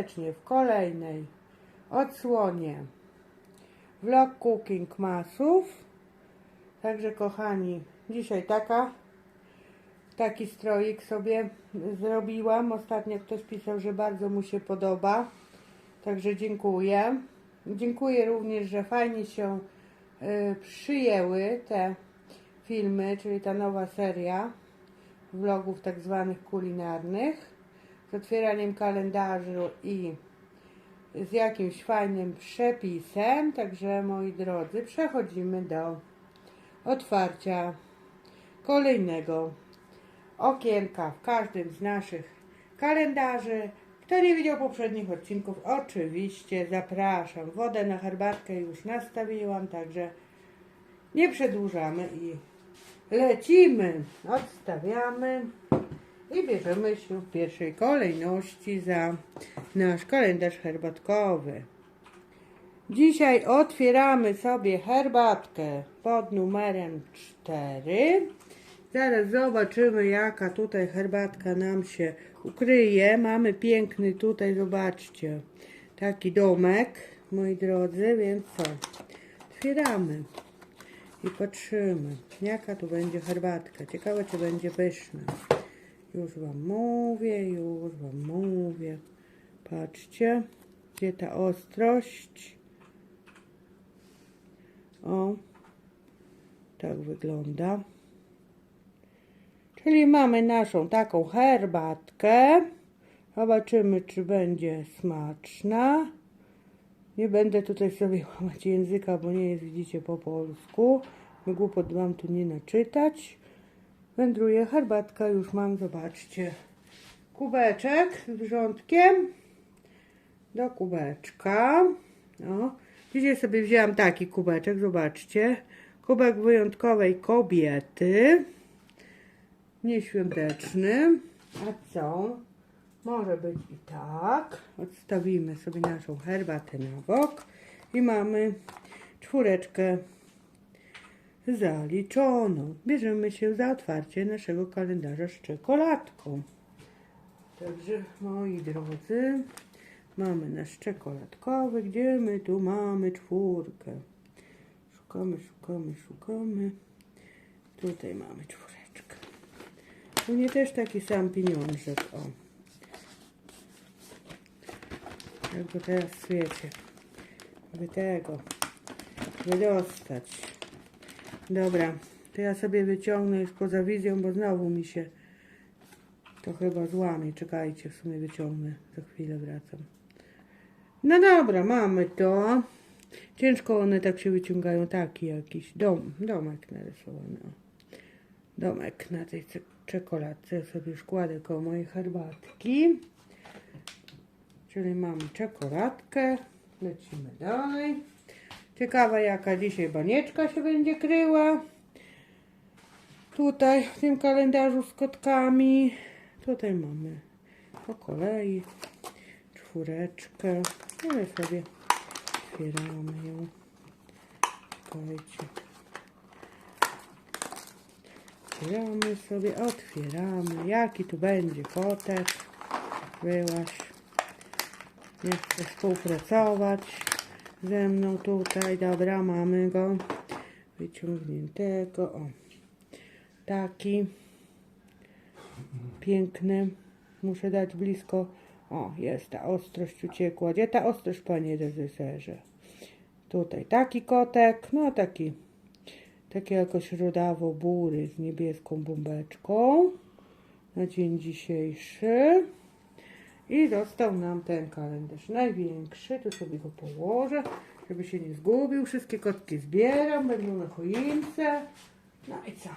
serdecznie w kolejnej odsłonie Vlog Cooking Masów. Także kochani, dzisiaj taka taki stroik sobie zrobiłam. Ostatnio ktoś pisał, że bardzo mu się podoba. Także dziękuję. Dziękuję również, że fajnie się y, przyjęły te filmy, czyli ta nowa seria vlogów tak zwanych kulinarnych z otwieraniem kalendarzu i z jakimś fajnym przepisem. Także moi drodzy, przechodzimy do otwarcia kolejnego okienka w każdym z naszych kalendarzy. Kto nie widział poprzednich odcinków, oczywiście zapraszam. Wodę na herbatkę już nastawiłam, także nie przedłużamy i lecimy. Odstawiamy i bierzemy się w pierwszej kolejności za nasz kalendarz herbatkowy. Dzisiaj otwieramy sobie herbatkę pod numerem 4. Zaraz zobaczymy, jaka tutaj herbatka nam się ukryje. Mamy piękny tutaj, zobaczcie, taki domek, moi drodzy, więc co? Otwieramy i patrzymy, jaka tu będzie herbatka. Ciekawe, czy będzie pyszna. Już Wam mówię, już Wam mówię. Patrzcie, gdzie ta ostrość. O, tak wygląda. Czyli mamy naszą taką herbatkę. Zobaczymy, czy będzie smaczna. Nie będę tutaj sobie łamać języka, bo nie jest, widzicie, po polsku. Głupot wam tu nie naczytać. Wędruje herbatka, już mam, zobaczcie. Kubeczek z wrzątkiem. Do kubeczka. O. Dzisiaj sobie wzięłam taki kubeczek, zobaczcie. Kubek wyjątkowej kobiety. Nieświąteczny. A co? Może być i tak. Odstawimy sobie naszą herbatę na bok. I mamy czwóreczkę zaliczoną. Bierzemy się za otwarcie naszego kalendarza z czekoladką. Także moi drodzy, mamy nasz czekoladkowy. Gdzie my tu mamy czwórkę? Szukamy, szukamy, szukamy. Tutaj mamy czwóreczkę. U mnie też taki sam pieniążek. O. Jak go teraz wiecie. By tego wydostać. Dobra, to ja sobie wyciągnę już poza wizją, bo znowu mi się to chyba złamie. Czekajcie, w sumie wyciągnę. Za chwilę wracam. No dobra, mamy to. Ciężko one tak się wyciągają. Taki jakiś dom, domek narysowany. Domek na tej cze- czekoladce. Ja sobie już kładę koło mojej herbatki. Czyli mamy czekoladkę. Lecimy dalej. Ciekawa jaka dzisiaj banieczka się będzie kryła. Tutaj w tym kalendarzu z kotkami. Tutaj mamy po kolei czwóreczkę. No i sobie otwieramy ją. Czekajcie. Otwieramy sobie, otwieramy. Jaki tu będzie kotek? Byłaś. Nie chce współpracować ze mną tutaj. Dobra, mamy go wyciągniętego. O, taki piękny. Muszę dać blisko. O, jest ta ostrość uciekła. Gdzie ta ostrość, panie reżyserze? Tutaj taki kotek, no taki, taki jakoś rodawo bury z niebieską bombeczką na dzień dzisiejszy. I został nam ten kalendarz największy. Tu sobie go położę, żeby się nie zgubił. Wszystkie kotki zbieram, będą na choince. No i co?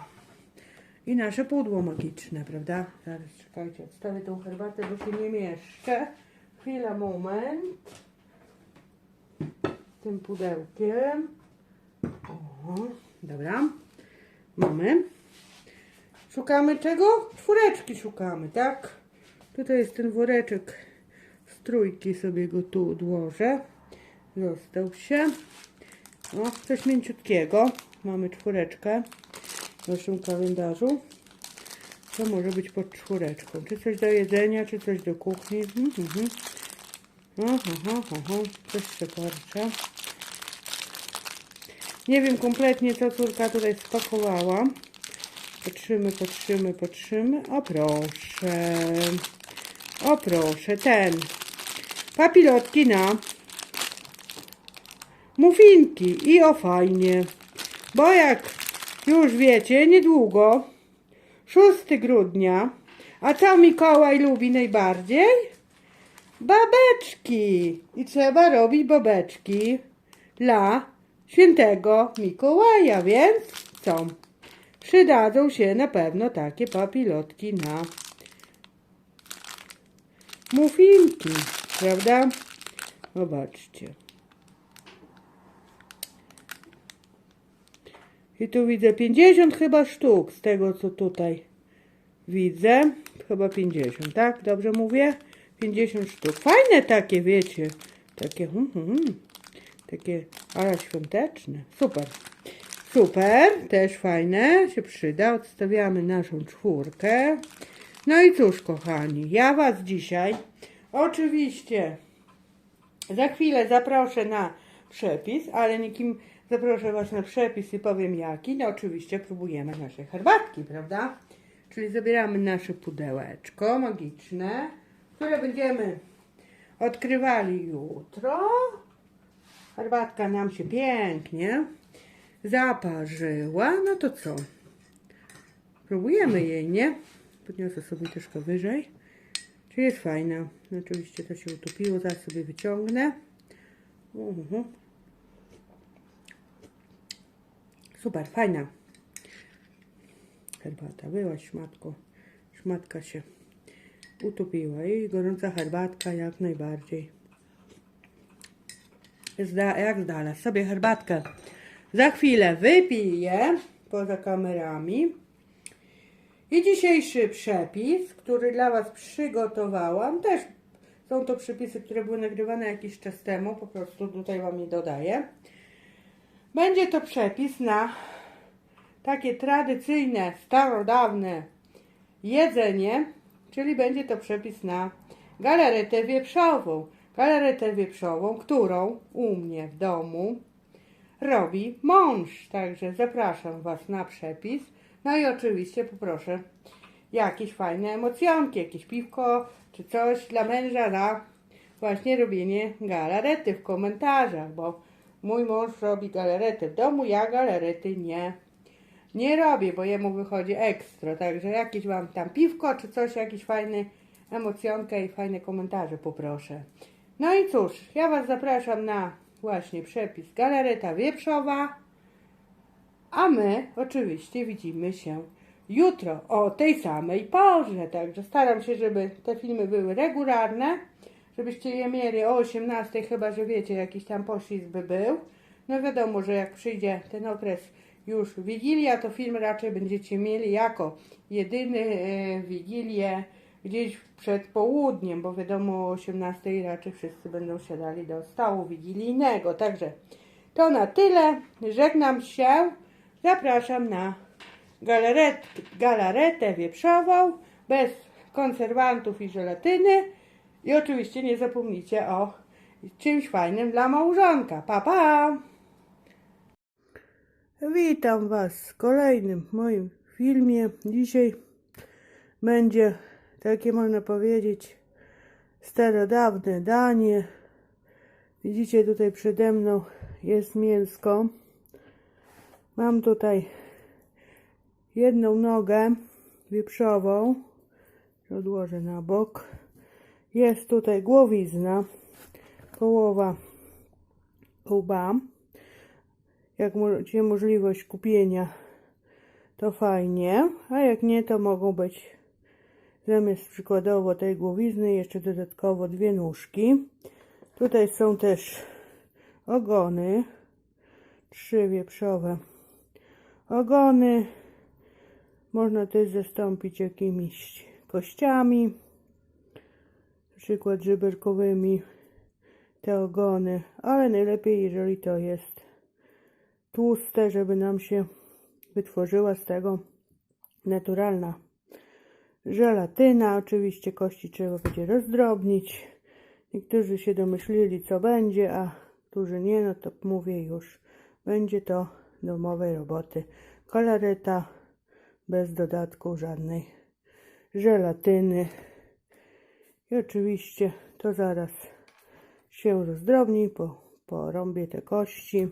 I nasze pudło magiczne, prawda? Zaraz czekajcie, odstawię tą herbatę, bo się nie mieszczę. Chwila, moment. Tym pudełkiem. O, dobra. Mamy. Szukamy czego? Czwóreczki szukamy, tak? Tutaj jest ten woreczek z trójki, sobie go tu odłożę. Został się. Coś mięciutkiego. Mamy czwóreczkę w naszym kalendarzu. To może być pod czwóreczką. Czy coś do jedzenia, czy coś do kuchni. Mhm, mhm. Aha, aha, aha. Coś się porcza. Nie wiem kompletnie, co córka tutaj spakowała. Patrzymy, patrzymy, patrzymy. O proszę. O proszę, ten. Papilotki na muffinki. I o fajnie. Bo jak już wiecie, niedługo, 6 grudnia, a co Mikołaj lubi najbardziej? Babeczki. I trzeba robić babeczki dla świętego Mikołaja, więc co? Przydadzą się na pewno takie papilotki na muffinki, prawda? Zobaczcie. I tu widzę 50 chyba sztuk z tego, co tutaj widzę. Chyba 50, tak? Dobrze mówię? 50 sztuk. Fajne takie, wiecie. Takie, hmm, hmm, hmm. takie, ale świąteczne. Super. Super, też fajne, się przyda. Odstawiamy naszą czwórkę. No i cóż, kochani, ja Was dzisiaj oczywiście za chwilę zaproszę na przepis, ale nikim zaproszę Was na przepis i powiem jaki. No oczywiście próbujemy naszej herbatki, prawda? Czyli zabieramy nasze pudełeczko magiczne, które będziemy odkrywali jutro. Herbatka nam się pięknie zaparzyła. No to co? Próbujemy jej, nie? Podniosę sobie troszkę wyżej. Czy jest fajna? No, Oczywiście to się utopiło, zaraz sobie wyciągnę. Super, fajna. Herbata była, szmatko. Szmatka się utopiła i gorąca herbatka jak najbardziej. Zda, jak znalazł sobie herbatkę. Za chwilę wypiję poza kamerami. I dzisiejszy przepis, który dla Was przygotowałam, też są to przepisy, które były nagrywane jakiś czas temu, po prostu tutaj Wam je dodaję. Będzie to przepis na takie tradycyjne, starodawne jedzenie, czyli będzie to przepis na galaretę wieprzową. Galaretę wieprzową, którą u mnie w domu robi mąż. Także zapraszam Was na przepis. No i oczywiście poproszę jakieś fajne emocjonki, jakieś piwko czy coś dla męża na właśnie robienie galarety w komentarzach, bo mój mąż robi galarety w domu, ja galarety nie, nie robię, bo jemu wychodzi ekstra. Także jakieś mam tam piwko czy coś, jakiś fajny emocjonkę i fajne komentarze poproszę. No i cóż, ja Was zapraszam na właśnie przepis galareta wieprzowa. A my oczywiście widzimy się jutro o tej samej porze. Także staram się, żeby te filmy były regularne, żebyście je mieli o 18, chyba że wiecie, jakiś tam poślizg by był. No wiadomo, że jak przyjdzie ten okres już Wigilia, to film raczej będziecie mieli jako jedyny e, Wigilię gdzieś przed południem, bo wiadomo o 18 raczej wszyscy będą siadali do stołu wigilijnego. Także to na tyle. Żegnam się. Zapraszam na galaret, galaretę wieprzową bez konserwantów i żelatyny. I oczywiście nie zapomnijcie o czymś fajnym dla małżonka. Pa, pa! Witam Was w kolejnym moim filmie. Dzisiaj będzie takie można powiedzieć starodawne danie. Widzicie tutaj przede mną jest mięsko. Mam tutaj jedną nogę wieprzową. Odłożę na bok. Jest tutaj głowizna. Połowa łba. Jak macie możliwość kupienia, to fajnie. A jak nie, to mogą być zamiast przykładowo tej głowizny jeszcze dodatkowo dwie nóżki. Tutaj są też ogony. Trzy wieprzowe ogony. Można też zastąpić jakimiś kościami, na przykład żeberkowymi te ogony, ale najlepiej jeżeli to jest tłuste, żeby nam się wytworzyła z tego naturalna Żelatyna, oczywiście kości trzeba będzie rozdrobnić. Niektórzy się domyślili, co będzie, a którzy nie, no to mówię już. Będzie to domowej roboty. Koloryta bez dodatku żadnej żelatyny. I oczywiście to zaraz się rozdrobni, po, porąbię te kości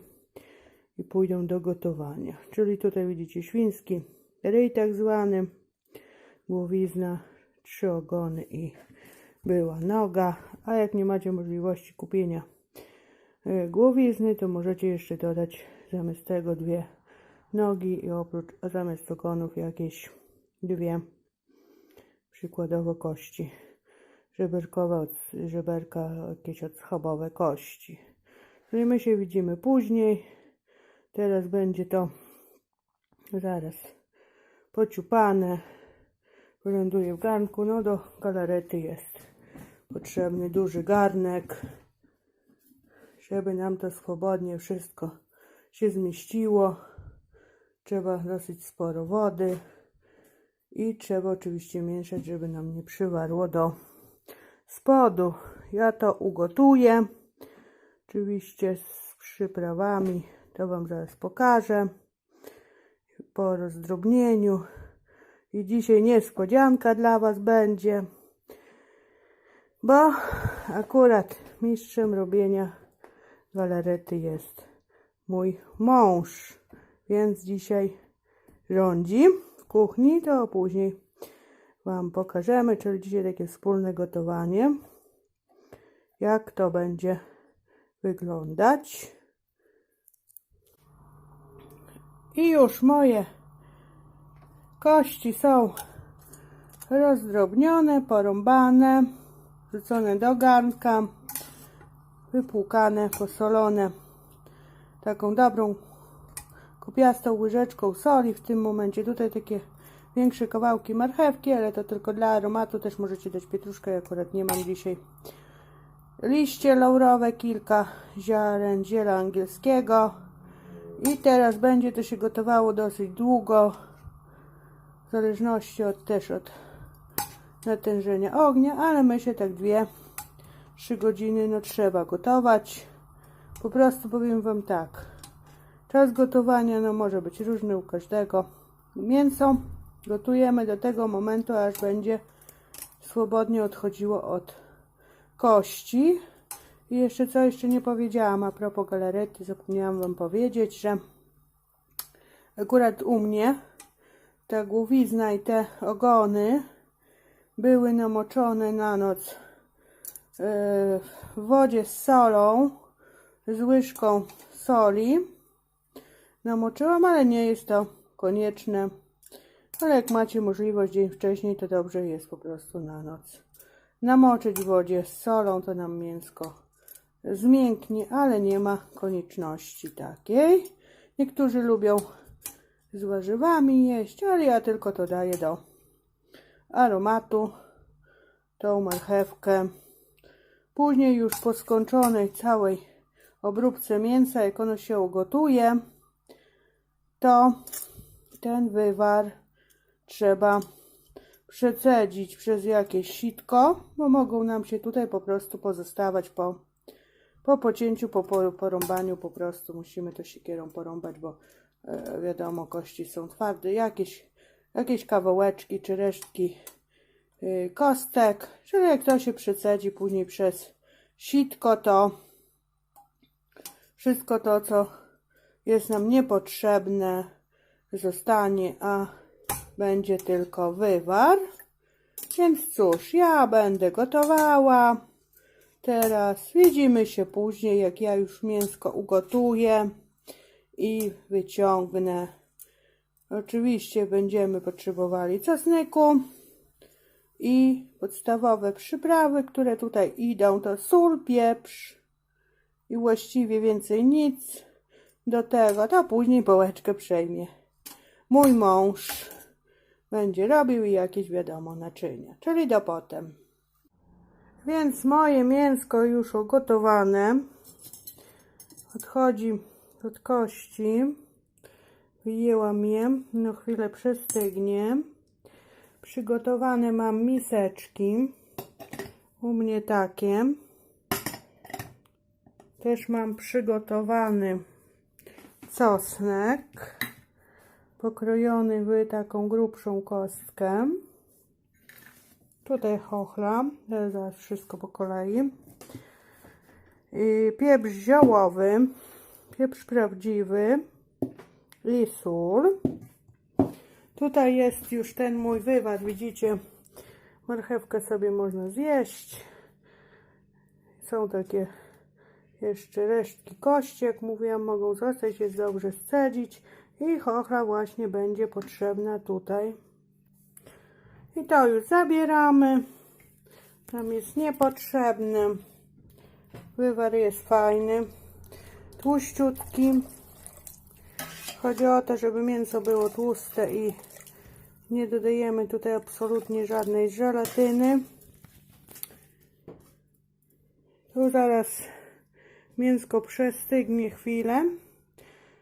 i pójdą do gotowania. Czyli tutaj widzicie świński ryj tak zwany, głowizna, trzy ogony i była noga. A jak nie macie możliwości kupienia e, głowizny, to możecie jeszcze dodać zamiast tego dwie nogi i oprócz, a zamiast ogonów jakieś dwie przykładowo kości żeberkowe od żeberka, jakieś odschabowe kości. Czyli my się widzimy później. Teraz będzie to zaraz pociupane. Wyląduje w garnku. No do galarety jest potrzebny duży garnek, żeby nam to swobodnie wszystko się zmieściło. Trzeba dosyć sporo wody i trzeba oczywiście mieszać, żeby nam nie przywarło do spodu. Ja to ugotuję. Oczywiście z przyprawami. To Wam zaraz pokażę. Po rozdrobnieniu. I dzisiaj niespodzianka dla Was będzie. Bo akurat mistrzem robienia galarety jest mój mąż. Więc dzisiaj rządzi w kuchni. To później Wam pokażemy, czyli dzisiaj takie wspólne gotowanie. Jak to będzie wyglądać. I już moje kości są rozdrobnione, porąbane, wrzucone do garnka, wypłukane, posolone taką dobrą kupiastą łyżeczką soli. W tym momencie tutaj takie większe kawałki marchewki, ale to tylko dla aromatu. Też możecie dać pietruszkę, ja akurat nie mam dzisiaj. Liście laurowe, kilka ziaren ziela angielskiego. I teraz będzie to się gotowało dosyć długo. W zależności od, też od natężenia ognia, ale myślę tak dwie, trzy godziny no trzeba gotować. Po prostu powiem Wam tak. Czas gotowania no może być różny u każdego. Mięso Gotujemy do tego momentu, aż będzie swobodnie odchodziło od kości. I jeszcze co jeszcze nie powiedziałam a propos galarety, zapomniałam Wam powiedzieć, że akurat u mnie ta głowizna i te ogony były namoczone na noc e, w wodzie z solą, z łyżką soli. Namoczyłam, ale nie jest to konieczne ale jak macie możliwość dzień wcześniej, to dobrze jest po prostu na noc. Namoczyć w wodzie z solą, to nam mięsko zmięknie, ale nie ma konieczności takiej. Niektórzy lubią z warzywami jeść, ale ja tylko to daję do aromatu, tą marchewkę. Później już po skończonej całej obróbce mięsa, jak ono się ugotuje, to ten wywar trzeba przecedzić przez jakieś sitko, bo mogą nam się tutaj po prostu pozostawać po, po pocięciu, po porąbaniu, po prostu musimy to siekierą porąbać, bo e, wiadomo, kości są twarde, jakieś, jakieś kawałeczki czy resztki e, kostek, czyli jak to się przecedzi później przez sitko, to wszystko to, co jest nam niepotrzebne, zostanie, a będzie tylko wywar. Więc cóż, ja będę gotowała. Teraz widzimy się później, jak ja już mięsko ugotuję i wyciągnę. Oczywiście będziemy potrzebowali czosnku i podstawowe przyprawy, które tutaj idą, to sól, pieprz i właściwie więcej nic do tego, to później połeczkę przejmie mój mąż będzie robił i jakieś wiadomo naczynia, czyli do potem. Więc moje mięsko już ugotowane. Odchodzi od kości. Wyjęłam je, no chwilę przestygnie. Przygotowane mam miseczki. U mnie takie. Też mam przygotowany czosnek. Pokrojony w taką grubszą kostkę. Tutaj chochla. Zaraz wszystko po kolei. I pieprz ziołowy. Pieprz prawdziwy. I sól. Tutaj jest już ten mój wywar, widzicie, marchewkę sobie można zjeść. Są takie jeszcze resztki kości, jak mówiłam, mogą zostać, jest dobrze scedzić i chochla właśnie będzie potrzebna tutaj. I to już zabieramy. Tam jest niepotrzebny. Wywar jest fajny, tłuściutki. Chodzi o to, żeby mięso było tłuste i nie dodajemy tutaj absolutnie żadnej żelatyny. Tu zaraz mięsko przestygnie chwilę.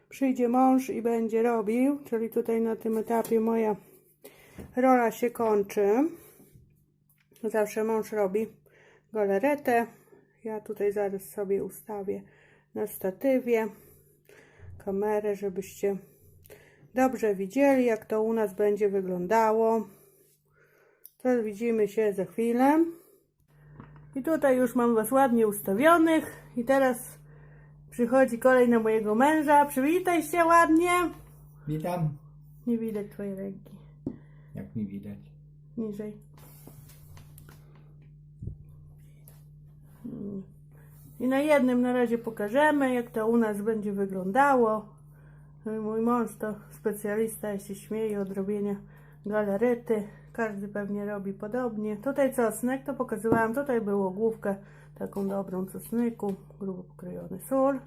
Przyjdzie mąż i będzie robił, czyli tutaj na tym etapie moja rola się kończy. Zawsze mąż robi galaretę. Ja tutaj zaraz sobie ustawię na statywie kamerę, żebyście dobrze widzieli, jak to u nas będzie wyglądało. To widzimy się za chwilę. I tutaj już mam Was ładnie ustawionych. I teraz przychodzi kolej na mojego męża. Przywitaj się ładnie. Witam. Nie widać Twojej ręki. Jak mi widać. Niżej. I na jednym na razie pokażemy, jak to u nas będzie wyglądało. Mój mąż to specjalista, ja się śmieję od robienia galarety. Każdy pewnie robi podobnie. Tutaj czosnek, to pokazywałam. Tutaj było główkę taką dobrą czosnku. Grubo pokrojony sól.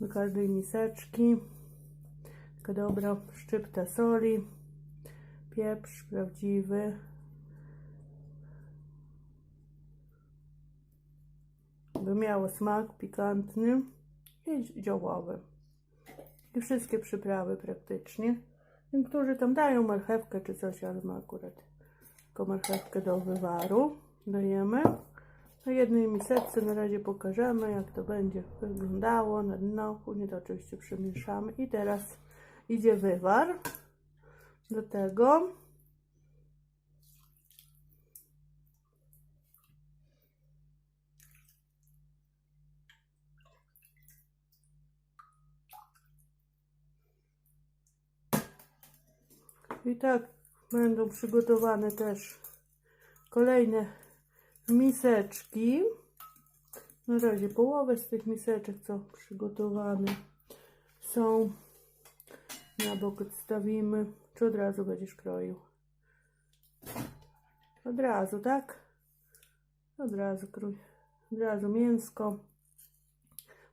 Do każdej miseczki. Taka dobra szczypta soli. Pieprz prawdziwy. by miało smak pikantny i ziołowy. I wszystkie przyprawy praktycznie. Niektórzy tam dają marchewkę czy coś, ale my akurat tylko marchewkę do wywaru dajemy. Na jednej miseczce na razie pokażemy, jak to będzie wyglądało na dno. Później to oczywiście przemieszamy. I teraz idzie wywar do tego. I tak będą przygotowane też kolejne miseczki. Na razie połowę z tych miseczek, co przygotowane są. Na bok odstawimy. Czy od razu będziesz kroił? Od razu, tak? Od razu krój. Od razu mięsko.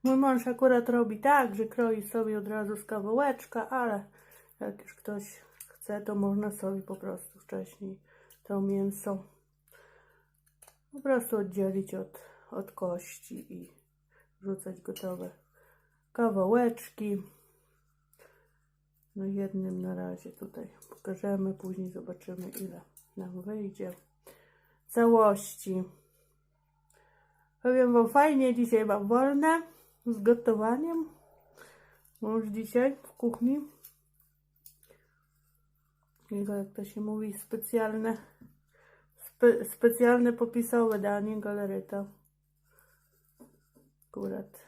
Mój mąż akurat robi tak, że kroi sobie od razu z kawałeczka, ale jak już ktoś chce, to można sobie po prostu wcześniej to mięso po prostu oddzielić od, od kości i wrzucać gotowe kawałeczki. No jednym na razie tutaj pokażemy, później zobaczymy ile nam wyjdzie całości. Powiem Wam fajnie, dzisiaj mam wolne z gotowaniem. Mąż dzisiaj w kuchni jego, jak to się mówi, specjalne, spe, specjalne popisowe danie, galaryta. Akurat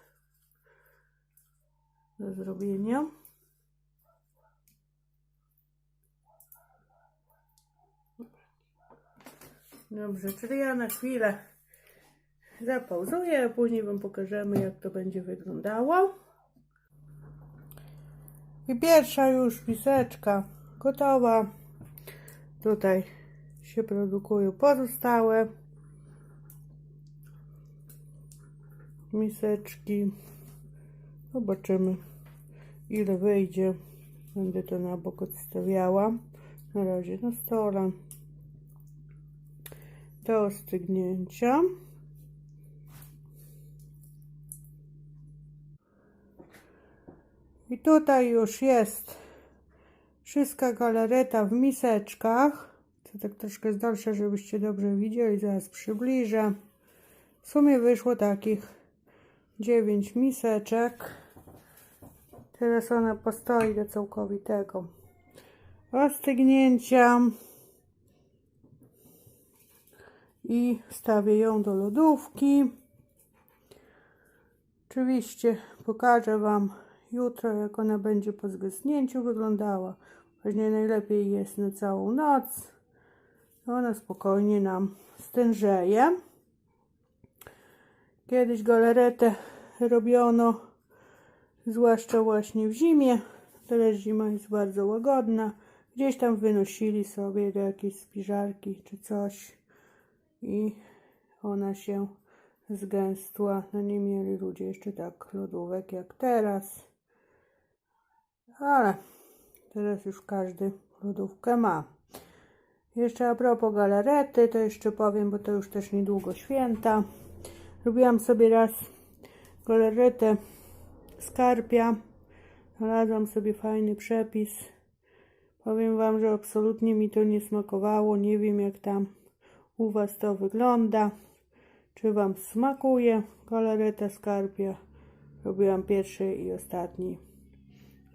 do zrobienia. Dobrze, czyli ja na chwilę zapauzuję, a później Wam pokażemy, jak to będzie wyglądało. I pierwsza już miseczka gotowa. Tutaj się produkują pozostałe miseczki. Zobaczymy ile wyjdzie. Będę to na bok odstawiała. Na razie na stole. Do ostygnięcia. I tutaj już jest wszystka galareta w miseczkach. To tak troszkę z dalsza, żebyście dobrze widzieli. Zaraz przybliżę. W sumie wyszło takich 9 miseczek. Teraz ona postoi do całkowitego rozstygnięcia. I wstawię ją do lodówki. Oczywiście pokażę Wam jutro, jak ona będzie po zgasnięciu wyglądała. Właśnie najlepiej jest na całą noc. Ona spokojnie nam stężeje. Kiedyś galaretę robiono, zwłaszcza właśnie w zimie. Teraz zima jest bardzo łagodna. Gdzieś tam wynosili sobie do jakiejś spiżarki czy coś i ona się zgęstła. No nie mieli ludzie jeszcze tak lodówek jak teraz. Ale teraz już każdy lodówkę ma. Jeszcze a propos galarety, to jeszcze powiem, bo to już też niedługo święta. Robiłam sobie raz galaretę skarpia. Znalazłam sobie fajny przepis. Powiem Wam, że absolutnie mi to nie smakowało. Nie wiem, jak tam u Was to wygląda. Czy Wam smakuje galareta skarpia? Robiłam pierwszy i ostatni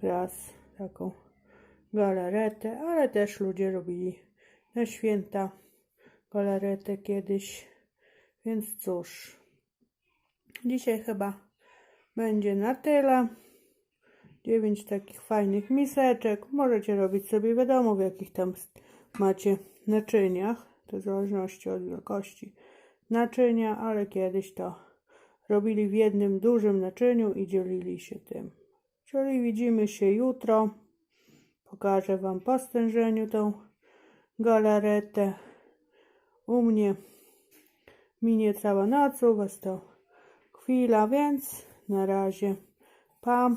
raz taką galaretę, ale też ludzie robili na święta galaretę kiedyś. Więc cóż, dzisiaj chyba będzie na tyle. Dziewięć takich fajnych miseczek. Możecie robić sobie wiadomo w jakich tam macie naczyniach. To w zależności od wielkości naczynia, ale kiedyś to robili w jednym dużym naczyniu i dzielili się tym. Czyli widzimy się jutro. Pokażę Wam po stężeniu tą galaretę. U mnie minie cała noc, u Was to chwila, więc na razie pa.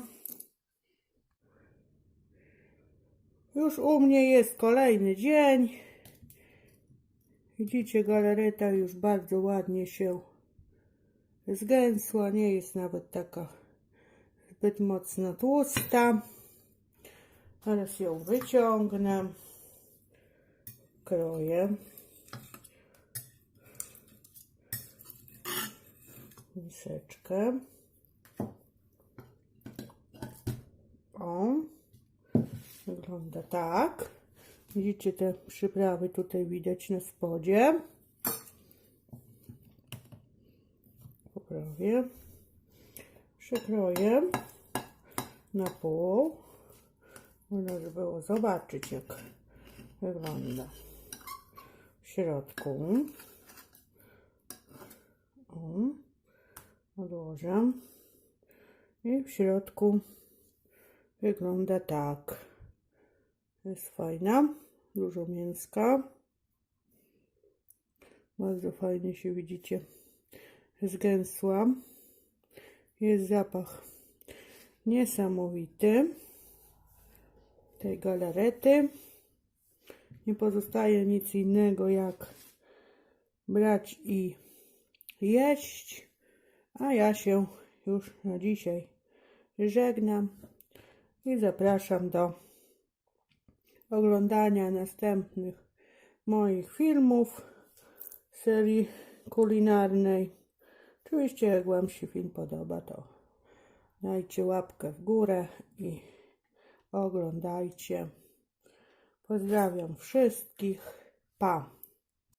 Już u mnie jest kolejny dzień. Widzicie, galareta już bardzo ładnie się zgęsła. Nie jest nawet taka zbyt mocno tłusta. Teraz ją wyciągnę. Kroję. Miseczkę. O. Wygląda tak. Widzicie te przyprawy tutaj widać na spodzie. Poprawię. Przykroję na pół. Można by było zobaczyć jak wygląda w środku. O, odłożę. I w środku wygląda tak. Jest fajna, dużo mięska. Bardzo fajnie się widzicie. Zgęsła. Jest zapach niesamowity tej galarety. Nie pozostaje nic innego jak brać i jeść. A ja się już na dzisiaj żegnam i zapraszam do oglądania następnych moich filmów serii kulinarnej. Oczywiście jak Wam się film podoba, to dajcie łapkę w górę i oglądajcie. Pozdrawiam wszystkich. Pa!